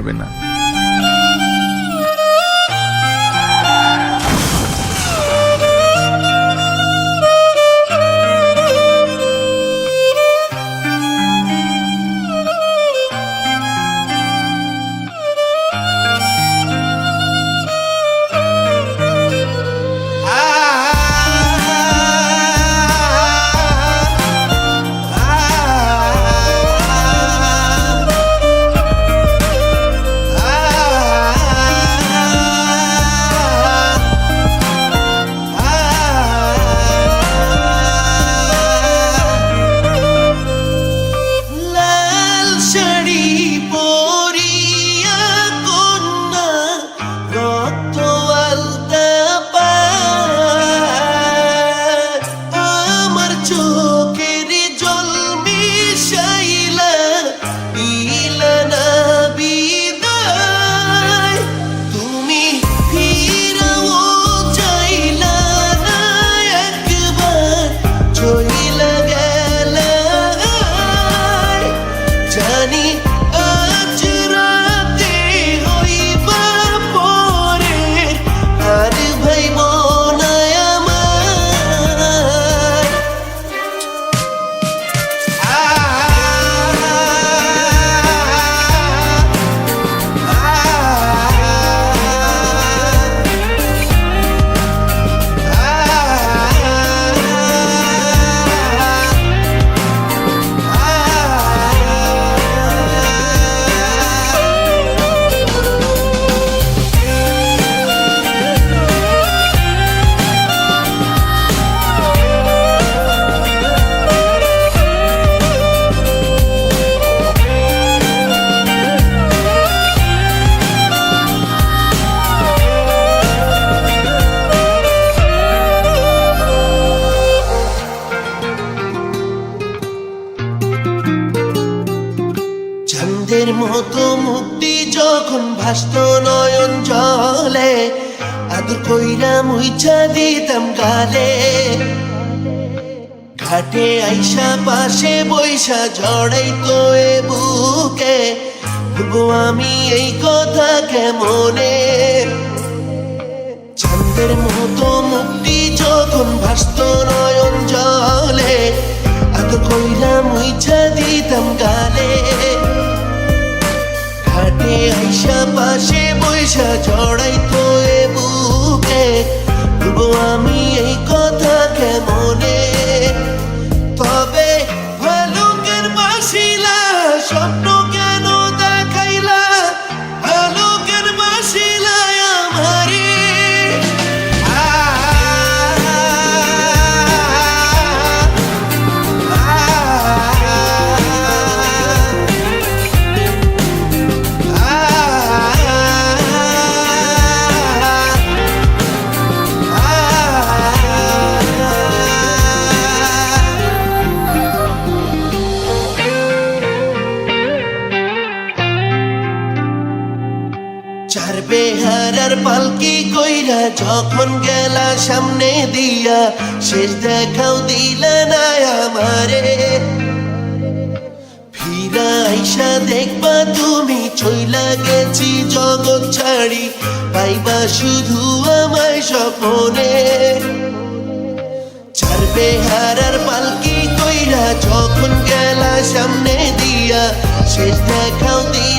verbena মতো মুক্তি যখন ভাসত নয়ন জলে, আদর কইরা মুইছা দিতাম গালে। ঘাটে আইসা পাশে বৈশা জড়াই তো এ বুকে আমি এই কথা কেমনে? চাঁদের মতো মুক্তি যখন ভাসত নয়ন পাশে বৈশা চার বেহারার পালকি কইরা যখন গেলা সামনে দিয়া, শেষ দেখাও দিলা না আমারে। ফিরা আইসা দেখবা তুমি চইলা গেছি জগৎ ছাড়ি, পাইবা শুধু আমায় স্বপনে। চার বেহারার পালকি কইরা যখন গেলা সামনে দিয়া, শেষ দেখাও আমার